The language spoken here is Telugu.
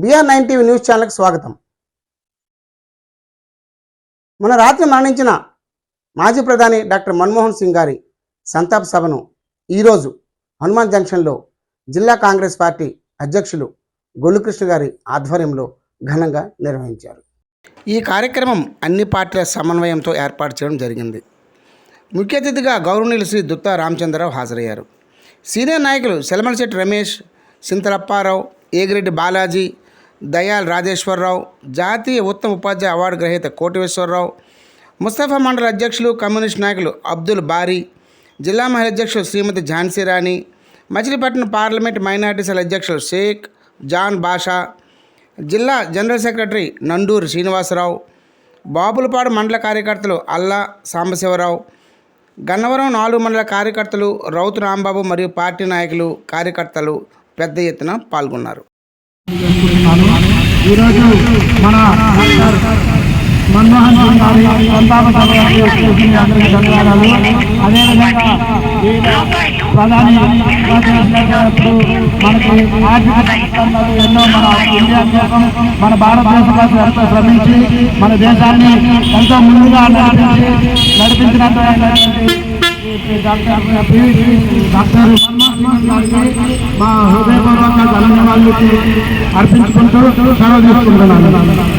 బిఆర్ నైన్ టీవీ న్యూస్ ఛానల్కి స్వాగతం. మన రాత్రి మరణించిన మాజీ ప్రధాని డాక్టర్ మన్మోహన్ సింగ్ గారి సంతాప సభను ఈరోజు హనుమాన్ జంక్షన్లో జిల్లా కాంగ్రెస్ పార్టీ అధ్యక్షులు గొల్లుకృష్ణ గారి ఆధ్వర్యంలో ఘనంగా నిర్వహించారు. ఈ కార్యక్రమం అన్ని పార్టీల సమన్వయంతో ఏర్పాటు చేయడం జరిగింది. ముఖ్య అతిథిగా గౌరవనీయులు శ్రీ దుత్తా రామచంద్రరావు హాజరయ్యారు. సీనియర్ నాయకులు సెలమలశెట్టి రమేష్ సింతలప్పారావు ఏగిరెడ్డి బాలాజీ దయాల్ రాజేశ్వరరావు జాతీయ ఉత్తమ ఉపాధ్యాయ అవార్డు గ్రహీత కోటేశ్వరరావు ముస్తఫా మండల అధ్యక్షులు కమ్యూనిస్ట్ నాయకులు అబ్దుల్ బారీ జిల్లా మహిళ అధ్యక్షులు Shrimati Jhansi Rani Machilipatnam parliament minority cell అధ్యక్షులు షేక్ జాన్ బాషా జిల్లా జనరల్ సెక్రటరీ నండూరు శ్రీనివాసరావు బాబులపాడు మండల కార్యకర్తలు అల్లా సాంబశివరావు గన్నవరం నాలుగు మండల కార్యకర్తలు రౌతు రాంబాబు మరియు పార్టీ నాయకులు కార్యకర్తలు పెద్ద ఎత్తున పాల్గొన్నారు. ఈరోజు మన డాక్టర్ మన్మోహన్ సింగ్ గారి సంతాప సభ అందరికీ ధన్యవాదాలు. అదేవిధంగా ప్రధాని చేసినప్పుడు మనకి ఆర్థిక సంస్కరణలు ఎన్నో మన ఇండియా కోసం మన భారతదేశం కోసం ఎంతో శ్రమించి మన దేశాన్ని ఎంతో ముందుగా నడిపించినటువంటి doctor PV doctor Manmohan Singh గారికి మా హృదయపూర్వక ధన్యవాదాలు అర్పించుకుంటూ సెలవు తీసుకుంటున్నాను